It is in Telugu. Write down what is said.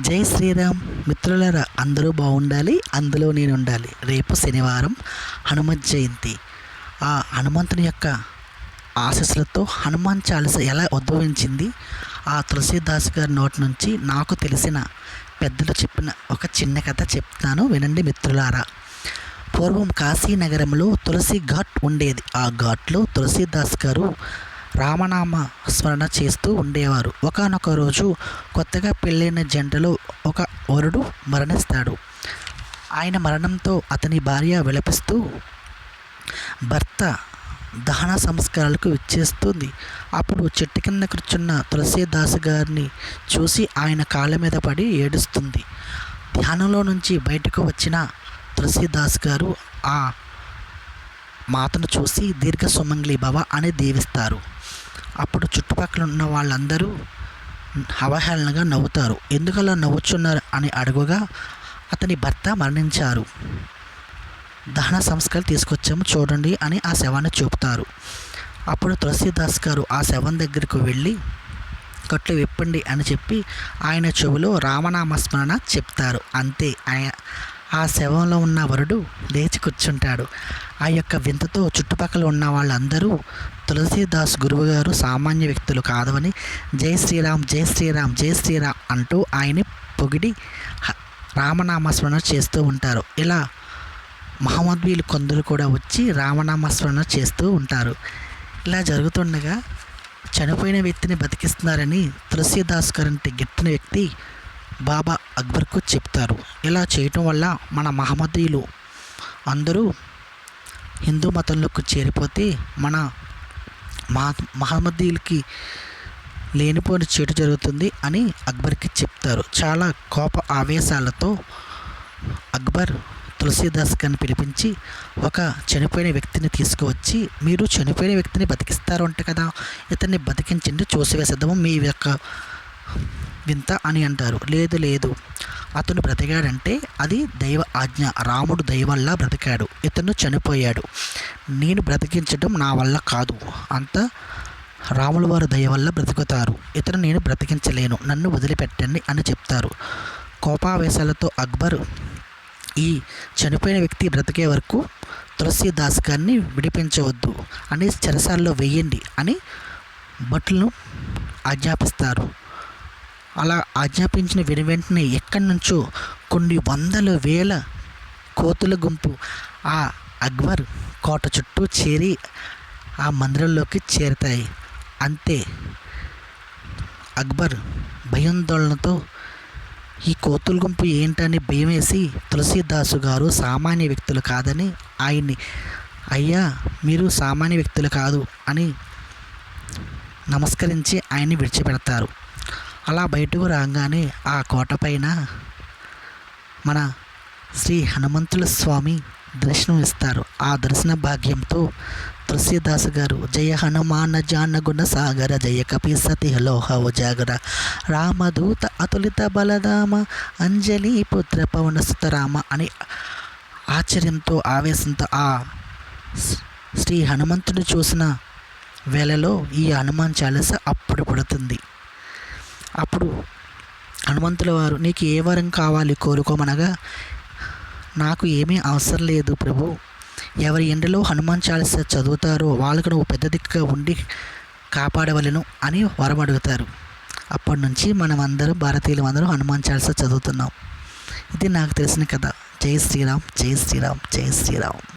జై శ్రీరామ్. మిత్రులారా అందరూ బాగుండాలి అందులో నేను ఉండాలి రేపు శనివారం హనుమత్ జయంతి. ఆ హనుమంతుని యొక్క ఆశస్సులతో హనుమాన్ చాలీస ఎలా ఉద్భవించింది? ఆ తులసీదాస్ గారి నోటి నుంచి నాకు తెలిసిన పెద్దలు చెప్పిన ఒక చిన్న కథ చెప్తాను వినండి మిత్రులారా. పూర్వం కాశీ నగరంలో తులసి ఘాట్ ఉండేది. ఆ ఘాట్లో తులసీదాస్ గారు రామనామ స్మరణ చేస్తూ ఉండేవారు. ఒకనొక రోజు కొత్తగా పెళ్ళైన జంటలో ఒక వరుడు మరణిస్తాడు. ఆయన మరణంతో అతని భార్య విలపిస్తూ భర్త దహన సంస్కారాలకు విచ్చేస్తుంది. అప్పుడు చెట్టు కింద కూర్చున్న తులసీదాస్ గారిని చూసి ఆయన కాళ్ళ మీద పడి ఏడుస్తుంది. ధ్యానంలో నుంచి బయటకు వచ్చిన తులసీదాస్ గారు ఆ మాతను చూసి దీర్ఘ సుమంగ్లి భవ అని దీవిస్తారు. అప్పుడు చుట్టుపక్కల ఉన్న వాళ్ళందరూ అవహేళనగా నవ్వుతారు. ఎందుకలా నవ్వుచున్నారు అని అడుగుగా అతని భర్త మరణించారు. దహన సంస్కారం తీసుకొచ్చాము చూడండి అని ఆ శవాన్ని చూపుతారు. అప్పుడు తులసీదాస్ గారు ఆ శవం దగ్గరకు వెళ్ళి కట్లు విప్పండి అని చెప్పి ఆయన చెవిలో రామనామస్మరణ చెప్తారు. అంతే. ఆయన ఆ శవంలో ఉన్న వరుడు లేచి కూర్చుంటాడు. ఆ యొక్క వింతతో చుట్టుపక్కల ఉన్న వాళ్ళందరూ తులసీదాస్ గురువుగారు సామాన్య వ్యక్తులు కాదవని జై శ్రీరామ్ జై శ్రీరామ్ జై శ్రీరామ్ అంటూ ఆయన్ని పొగిడి హ- రామనామస్మరణ చేస్తూ ఉంటారు. ఇలా మహమ్మద్వీలు కొందరు కూడా వచ్చి రామనామస్మరణ చేస్తూ ఉంటారు. ఇలా జరుగుతుండగా చనిపోయిన వ్యక్తిని బతికిస్తున్నారని తులసీదాస్ గారంటి గిట్టిన వ్యక్తి బాబా అక్బర్కు చెప్తారు. ఇలా చేయటం వల్ల మన మహమ్మదీయులు అందరూ హిందూ మతంలోకి చేరిపోతే మన మహ మహమ్మదీయులకి లేనిపోని చెడు జరుగుతుంది అని అక్బర్కి చెప్తారు. చాలా కోప ఆవేశాలతో అక్బర్ తులసీదాస్ గారిని పిలిపించి ఒక చనిపోయిన వ్యక్తిని తీసుకువచ్చి మీరు చనిపోయిన వ్యక్తిని బతికిస్తారు అంట కదా ఇతన్ని బతికించండి చూసివేసేద్దాము మీ యొక్క వింత అని అంటారు. లేదు లేదు. అతను బ్రతికాడంటే అది దైవ ఆజ్ఞ. రాముడు దైవల్లా బ్రతికాడు. ఇతను చనిపోయాడు. నేను బ్రతికించడం నా వల్ల కాదు. అంత రాముల వారి దయ వల్ల బ్రతుకుతారు. ఇతను నేను బ్రతికించలేను. నన్ను వదిలిపెట్టండి అని చెప్తారు. కోపావేశాలతో అక్బర్ ఈ చనిపోయిన వ్యక్తి బ్రతికే వరకు తులసీదాస్ గారిని విడిపించవద్దు. అని చెరసాల్లో వెయ్యండి అని భటులను ఆజ్ఞాపిస్తారు. అలా ఆజ్ఞాపించిన వెను వెంటనే ఎక్కడి నుంచో కొన్ని వందల వేల కోతుల గుంపు ఆ అక్బర్ కోట చుట్టూ చేరి ఆ మందిరంలోకి చేరుతాయి. అంతే. అక్బర్ భయాందోళనతో ఈ కోతుల గుంపు ఏంటని భయమేసి తులసీదాసు గారు సామాన్య వ్యక్తులు కాదని ఆయన్ని అయ్యా మీరు సామాన్య వ్యక్తులు కాదు అని నమస్కరించి ఆయన్ని విడిచిపెడతారు. అలా బయటకు రాగానే ఆ కోట పైన మన శ్రీ హనుమంతుల స్వామి దర్శనం ఇస్తారు. ఆ దర్శన భాగ్యంతో తులసిదాస్ గారు జయ హనుమాన జాన గుణ సాగర జయ కపి సతి లోహ ఉజాగర రామదూత అతులిత బలదామ అంజలి పుత్ర పవన సుతరామ అని ఆశ్చర్యంతో ఆవేశంతో ఆ శ్రీ హనుమంతుడు చూసిన వేళలో ఈ హనుమాన్ చాలీస అప్పుడు పడుతుంది. అప్పుడు హనుమంతుల వారు నీకు ఏ వరం కావాలి కోరుకోమనగా నాకు ఏమీ అవసరం లేదు ప్రభు. ఎవరి ఎండలో హనుమాన్ చాలీస చదువుతారో వాళ్ళకు నువ్వు పెద్ద దిక్కుగా ఉండి కాపాడవలను అని వరం అడుగుతారు. అప్పటి నుంచి మనం అందరం భారతీయులు అందరూ హనుమాన్ చాలీస చదువుతున్నాం. ఇది నాకు తెలిసిన కథ. జై శ్రీరామ్ జై శ్రీరామ్ జై శ్రీరామ్.